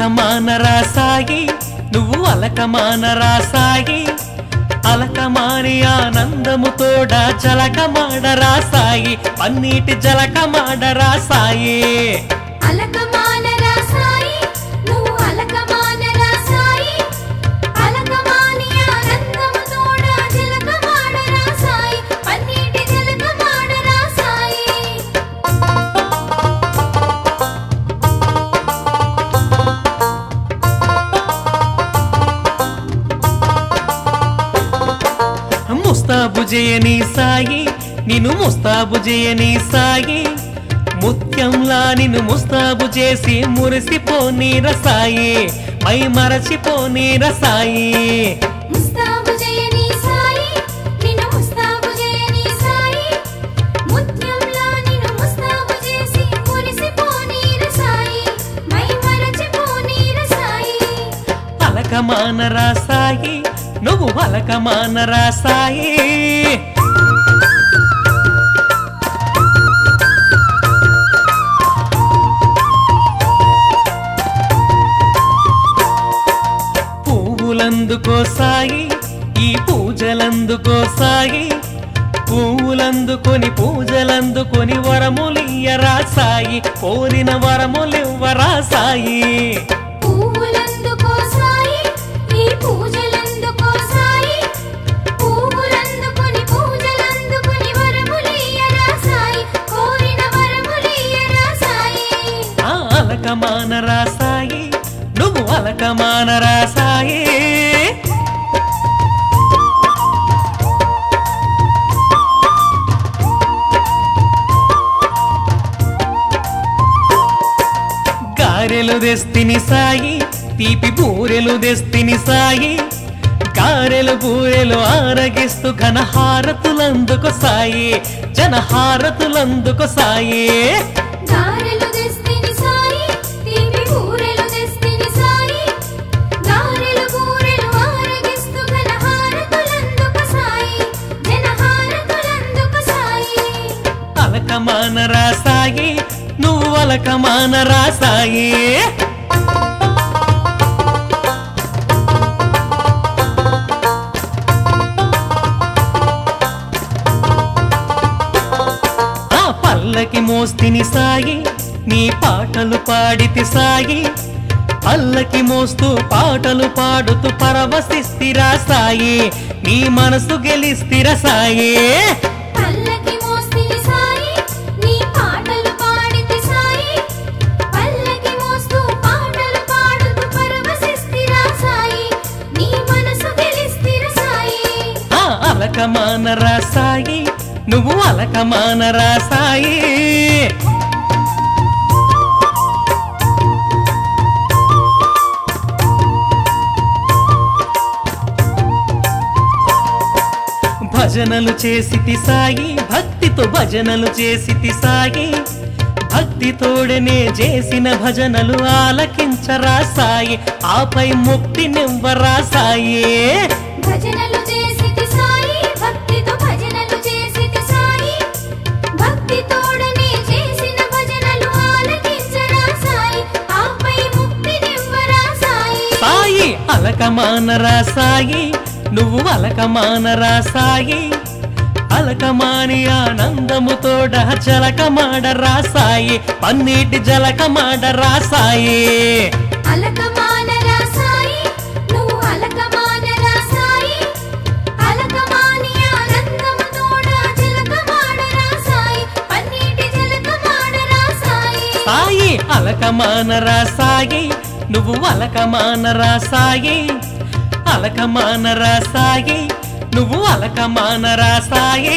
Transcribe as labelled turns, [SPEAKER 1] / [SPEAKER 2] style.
[SPEAKER 1] అలకమానరా సాయి నువ్వు అలకమానరా సాయి అలకమాని ఆనందముతోడ జలకమాడరా సాయి పన్నీటి జలకమాడరా సాయి
[SPEAKER 2] అలకమానరా
[SPEAKER 1] చేయని సాయి నిన్ను ముస్తాబు చేయని సాయి. ముత్యంలా నిన్ను ముస్తాబు చేసి మురిసిపోని రసాయి మై మరచిపోని రసాయి
[SPEAKER 2] జయని సాయి జయని మురిసిపోనీరు సాయి
[SPEAKER 1] నువ్వు అలకమానరా రాసాయి. పువ్వులందుకో ఈ పూజలందుకోసాయి. పువ్వులందుకొని పూజలందుకొని వరములియ్యరా సాయి కోరిన వరములివ్వరా సాయి
[SPEAKER 2] పువ్వులందుకో
[SPEAKER 1] అలకమానరా సాయి నువ్వు అలకమానరా సాయి గారెలు తెస్తిని సాయి తీపి బూరెలు తెస్తిని సాయి. గారెలు బూరెలు ఆరగిస్తూ ఘనహారతులందుకు సాయి జనహారతులందుకు సాయే.
[SPEAKER 2] గారెలు
[SPEAKER 1] అలకమానరా రాసాయి నువ్వు అలకమానరా రాసాయి. ఆ పల్లకి మోస్తిని సాయి నీ పాటలు పాడితి సాయి. పల్లకి మోస్తూ పాటలు పాడుతూ పరవశిస్తిరా సాయి నీ మనసు గెలిస్తిర సాయే. అలకమాన రాసాయి నువ్వు అలకమాన రాసాయి. భజనలు చేసితి సాయి భక్తితో భజనలు చేసితి సాయి భక్తితోడనే చేసిన భజనలు ఆలకించరా సాయి ఆపై ముక్తి నివ్వరా సాయి
[SPEAKER 2] భజనలు
[SPEAKER 1] అలకమానరా సాయి నువ్వు అలకమానరా సాయి అలకమాని ఆనందముతోడ జలకమాడరా సాయి పన్నీటి జలకమాడరా సాయి
[SPEAKER 2] అలకమానరా సాయి నువ్వు అలకమానరా సాయి అలకమాని జలకమాడరా సాయి పన్నీటి జలకమాడరా సాయి
[SPEAKER 1] సాయి అలకమానరా సాయి నువ్వు అలకమానరా సాయి అలకమానరా సాయి నువ్వు అలకమానరా సాయి